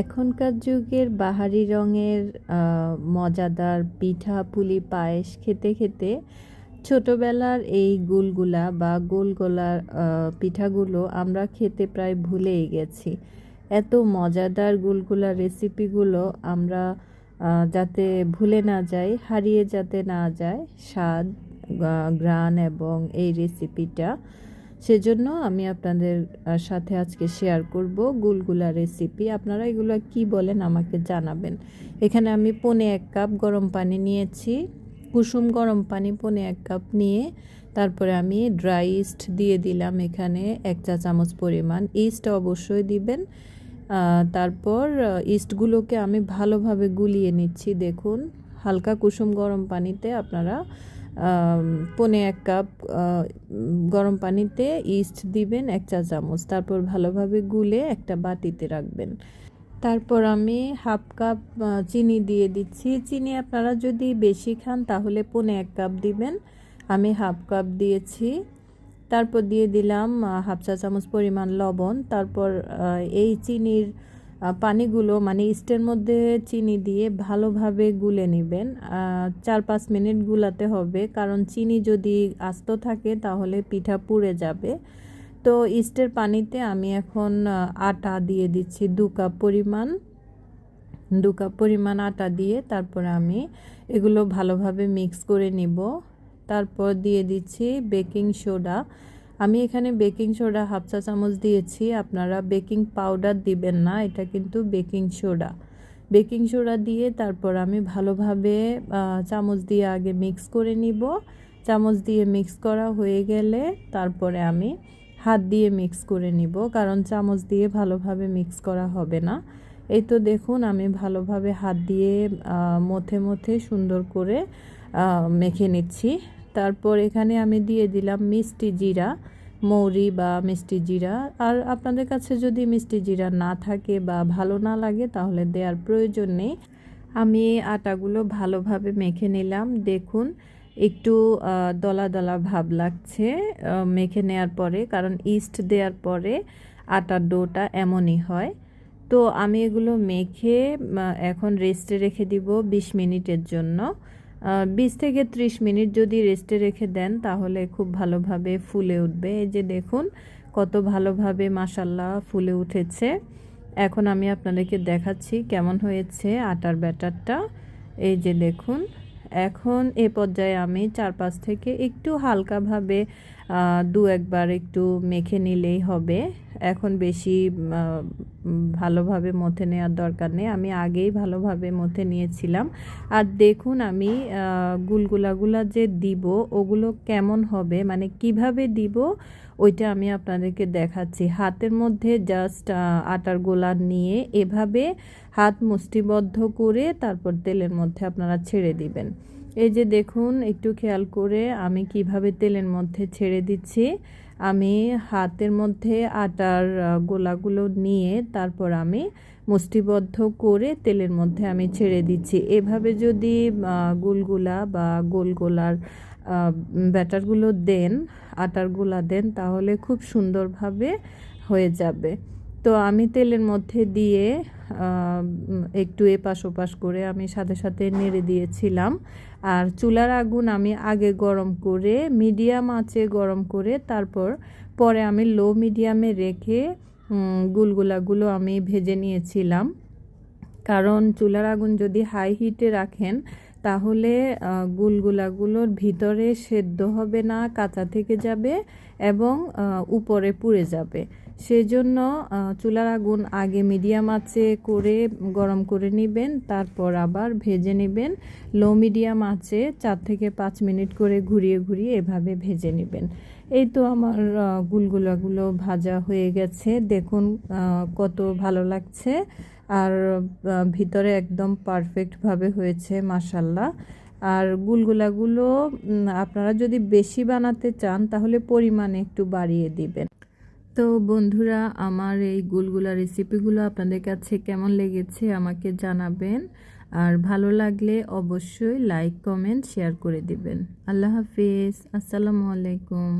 এখনকার যুগের বাহারি রঙের মজাদার পিঠা, পুলি, পায়েস খেতে খেতে ছোটবেলার এই গুলগুলা বা গোলগোলার পিঠাগুলো আমরা খেতে প্রায় ভুলেই গেছি। এত মজাদার গুলগুলা রেসিপিগুলো আমরা যাতে ভুলে না যাই, হারিয়ে যাতে না যায়, স্বাদ গ্রান এবং এই রেসিপিটা সেজন্য আমি আপনাদের সাথে আজকে শেয়ার করব গুলগুলা রেসিপি আপনারা এগুলো কি বলেন আমাকে জানাবেন। এখানে আমি পনে এক কাপ গরম পানি নিয়েছি। কুসুম গরম পানি পনে এক কাপ নিয়ে তারপরে আমি ড্রাই ইস্ট দিয়ে দিলাম এখানে এক চা চামচ পরিমাণ। ইস্ট অবশ্যই দিবেন। তারপর ইস্টগুলোকে আমি ভালোভাবে গুলিয়ে নিচ্ছি। দেখুন, হালকা কুসুম গরম পানিতে আপনারা পনে এক কাপ গরম পানিতে ইস্ট দিবেন, এক চা চামচ। তারপর ভালোভাবে গুলে একটা বাটিতে রাখবেন। তারপর আমি হাফ কাপ চিনি দিয়ে দিচ্ছি। চিনি আপনারা যদি বেশি খান, তাহলে পনে এক কাপ দিবেন। আমি হাফ কাপ দিয়েছি। তারপর দিয়ে দিলাম হাফ চা চামচ পরিমাণ লবণ। তারপর এই চিনির পানিগুলো মানে ইস্টের মধ্যে চিনি দিয়ে ভালোভাবে গুলে নেবেন। চার পাঁচ মিনিট গুলাতে হবে। কারণ চিনি যদি আস্ত থাকে তাহলে পিঠা পুড়ে যাবে। তো ইস্টের পানিতে আমি এখন আটা দিয়ে দিচ্ছি দু কাপ পরিমাণ। দু কাপ পরিমাণ আটা দিয়ে তারপরে আমি এগুলো ভালোভাবে মিক্স করে নিব। তারপর দিয়ে দিচ্ছি বেকিং সোডা। আমি এখানে বেকিং সোডা হাফ চা চামচ দিয়েছি। আপনারা বেকিং পাউডার দিবেন না, এটা কিন্তু বেকিং সোডা। বেকিং সোডা দিয়ে তারপর আমি ভালোভাবে চামচ দিয়ে আগে মিক্স করে নিব। চামচ দিয়ে মিক্স করা হয়ে গেলে তারপরে আমি হাত দিয়ে মিক্স করে নিব, কারণ চামচ দিয়ে ভালোভাবে মিক্স করা হবে না। এই তো দেখুন, আমি ভালোভাবে হাত দিয়ে মথে মথে সুন্দর করে মেখে নিচ্ছি। তারপর এখানে আমি দিয়ে দিলাম মিষ্টি জিরা, মৌরি বা মিষ্টি জিরা। আর আপনাদের কাছে যদি মিষ্টি জিরা না থাকে বা ভালো না লাগে, তাহলে দেওয়ার প্রয়োজন নেই। আমি আটাগুলো ভালোভাবে মেখে নিলাম। দেখুন, একটু দলা দলা ভাব লাগছে মেখে নেওয়ার পরে, কারণ ইস্ট দেওয়ার পরে আটার ডোটা এমনই হয়। তো আমি এগুলো মেখে এখন রেস্টে রেখে দিব বিশ মিনিটের জন্য। বিশ থেকে ত্রিশ মিনিট যদি রেস্টে রেখে দেন, তাহলে খুব ভালোভাবে ফুলে উঠবে। এই যে দেখুন, কত ভালোভাবে মাসাল্লাহ ফুলে উঠেছে। এখন আমি আপনাদেরকে দেখাচ্ছি কেমন হয়েছে আটার ব্যাটারটা। এই যে দেখুন, এখন এ পর্যায়ে আমি চারপাশ থেকে একটু হালকাভাবে দু একবার একটু মেখে নিলেই হবে। এখন বেশি ভালোভাবে মথে নেওয়ার দরকার নেই। আমি আগেই ভালোভাবে মথে নিয়েছিলাম। আর দেখুন আমি গুলগুলাগুলা যে দিব, ওগুলো কেমন হবে মানে কীভাবে দিব, ওইটা আমি আপনাদেরকে দেখাচ্ছি। হাতের মধ্যে জাস্ট আটার গোলা নিয়ে এভাবে হাত মুষ্টিবদ্ধ করে তারপর তেলের মধ্যে আপনারা ছেড়ে দিবেন। এই যে দেখুন, একটু খেয়াল করে আমি কীভাবে তেলের মধ্যে ছেড়ে দিচ্ছি। আমি হাতের মধ্যে আটার গোলাগুলো নিয়ে তারপর আমি মুষ্টিবদ্ধ করে তেলের মধ্যে আমি ছেড়ে দিচ্ছি। এভাবে যদি গুলগুলা বা গোলগোলার ব্যাটারগুলো দেন, আটার গোলা দেন, তাহলে খুব সুন্দরভাবে হয়ে যাবে। তো আমি তেলের মধ্যে দিয়ে একটু এপাশ ওপাশ করে আমি সাথে সাথে নেড়ে দিয়েছিলাম। আর চুলার আগুন আমি আগে গরম করে, মিডিয়াম আঁচে গরম করে, তারপর পরে আমি লো মিডিয়ামে রেখে গুলগুলাগুলো আমি ভেজে নিয়েছিলাম। কারণ চুলার আগুন যদি হাই হিটে রাখেন, তাহলে গুলগুলাগুলোর ভিতরে সেদ্ধ হবে না, কাঁচা থেকে যাবে এবং উপরে পুড়ে যাবে। সেজন্য চুলার আগুন আগে মিডিয়াম আঁচে করে গরম করে নেবেন, তারপর আবার ভেজে নেবেন। লো মিডিয়াম আঁচে চার থেকে পাঁচ মিনিট করে ঘুরিয়ে ঘুরিয়ে এভাবে ভেজে নেবেন। এই তো আমার গুলগুলাগুলো ভাজা হয়ে গেছে। দেখুন কত ভালো লাগছে। আর ভিতরে একদম পারফেক্টভাবে হয়েছে মাসাল্লাহ আর গুলগুলাগুলো আপনারা যদি বেশি বানাতে চান, তাহলে পরিমাণে একটু বাড়িয়ে দিবেন। তো বন্ধুরা, আমার এই গুলগুলা রেসিপিগুলো আপনাদের কাছে কেমন লেগেছে আমাকে জানাবেন। আর ভালো লাগলে অবশ্যই লাইক কমেন্ট শেয়ার করে দিবেন। আল্লাহ হাফিজ। আসসালামু আলাইকুম।